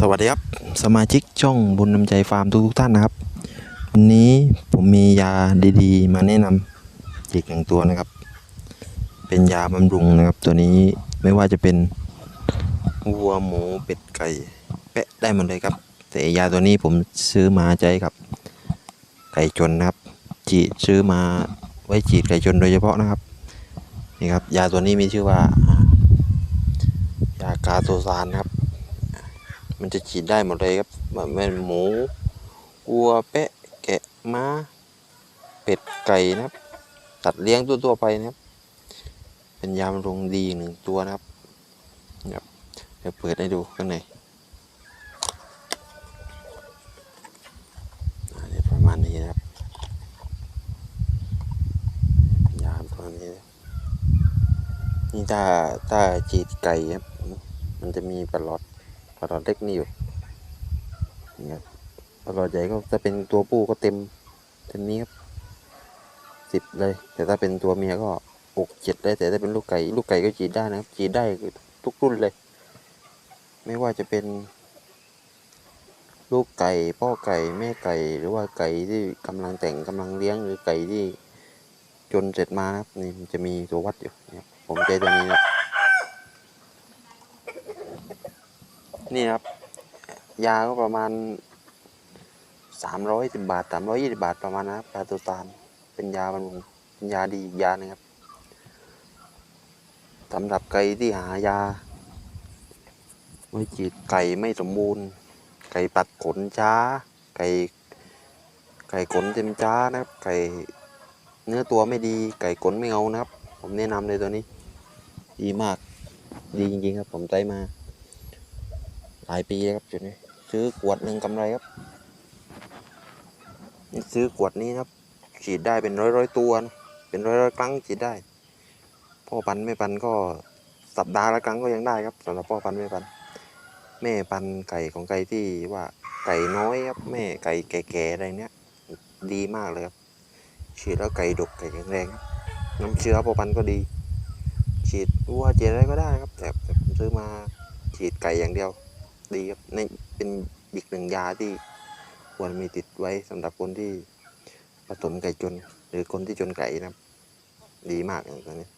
สวัสดีครับ สมาชิกช่องบุญนำใจฟาร์มทุกท่านนะครับ วันนี้ผมมียาดีๆ มาแนะนำอีกหนึ่งตัวนะครับ เป็นยาบำรุงนะครับ ตัวนี้ไม่ว่าจะเป็นวัวหมูเป็ดไก่แปะได้หมดเลยครับ แต่ยาตัวนี้ผมซื้อมาใจกับไก่ชนนะครับจีซื้อมาไว้จีดไก่ชนโดยเฉพาะนะครับนี่ครับ ยาตัวนี้มีชื่อว่ายากาโตซานครับ มันจะฉีดได้หมดเลยครับแบบเป็นหมูวัวแปะแกะม้า เป็ดไก่นะครับสัตว์เลี้ยงตัวตัวไปนะครับ เป็นยาบำรุงดีหนึ่งตัวนะครับนี่ครับเดี๋ยวเปิดให้ดูข้างในอ่าเนี่ยประมาณนี้นะครับเป็นยาประมาณนี้นะนี่ถ้าถ้าฉีดไก่ครับ มันจะมีปลอด ปลอดเล็กนี่อยู่นี่ครับปลอดใหญ่ก็จะเป็นตัวผู้ก็เต็มเต็มนี้ครับสิบเลย แต่ถ้าเป็นตัวเมียก็หกเจ็ดเลยแต่ถ้าเป็นลูกไก่ลูกไก่ก็จีดได้นะครับจีดได้ทุกรุ่นเลย ไม่ว่าจะเป็นลูกไก่พ่อไก่แม่ไก่หรือว่าไก่ที่กำลังแต่งกำลังเลี้ยงหรือไก่ที่จนเสร็จมานะครับนี่มันจะมีตัววัดอยู่ผมใจตัวนี้นะครับ นี่ครับ ยาก็ประมาณสามร้อยสิบบาทสามร้อยยี่สิบาทประมาณนะครับาตัวตานเป็นยาบำรุงเป็นยาดีอีกยานึงครับสำหรับไก่ที่หายาไว้ฉีดไก่ไม่สมบูรณ์ ไก่ปัดขนช้า ไก่ไก่ขนเต็มช้านะครับ ไก่เนื้อตัวไม่ดี ไก่ขนไม่เงานะครับ ผมแนะนำเลยตัวนี้ ดีมาก ดีจริงๆครับ ผมใจมา หลายปีแล้วครับจุดนี้ซื้อขวดหนึ่งกำไรครับนี่ซื้อขวดนี้ครับ ฉีดได้เป็นร้อยร้อยตัวนะเป็นร้อยร้อยครั้งฉีดได้ พ่อพันธุ์แม่พันธุ์ก็สัปดาห์ละครั้งก็ยังได้ครับสำหรับพ่อพันธุ์แม่พันธุ์แม่พันธุ์ไก่ของไก่ที่ว่าไก่น้อยครับแม่ไก่แก่ๆอะไรเนี้ยดีมากเลยครับ ฉีดแล้วไก่ดกไก่แข็งแรงครับน้ำเชื้อพ่อพันธุ์ก็ดี ฉีดวัวฉีดอะไรก็ได้ครับ แต่ผมซื้อมาฉีดไก่อย่างเดียว ดีครับในเป็นอีกหนึ่งยาที่ควรมีติดไว้สำหรับคนที่ผสมไก่จน หรือคนที่จนไก่นะครับ ดีมากอย่างตัวนี้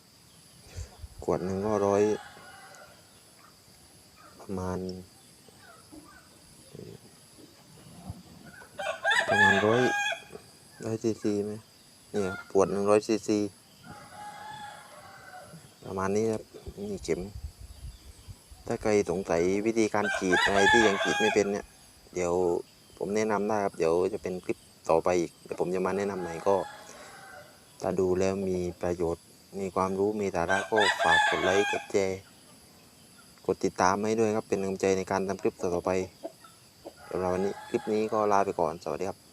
ขวดหนึ่งก็ร้อย ประมาณ ประมาณร้อยร้อยซีซีไหมเนี่ยขวดหนึ่งร้อยซีซีประมาณนี้ครับนี่เข็ม ถ้าใครสงสัยวิธีการกรีดอะไรที่ยังกรีดไม่เป็นเนี่ย เดี๋ยวผมแนะนำได้ครับ เดี๋ยวจะเป็นคลิปต่อไปอีกเดี๋ยวผมจะมาแนะนำใหม่ก็ ถ้าดูแล้วมีประโยชน์ มีความรู้ มีสาระก็ฝากกดไลค์ กดแชร์ กดติดตามให้ด้วยครับ เป็นกำลังใจในการทำคลิปต่อไปสำหรับวันนี้ คลิปนี้ก็ลาไปก่อน สวัสดีครับ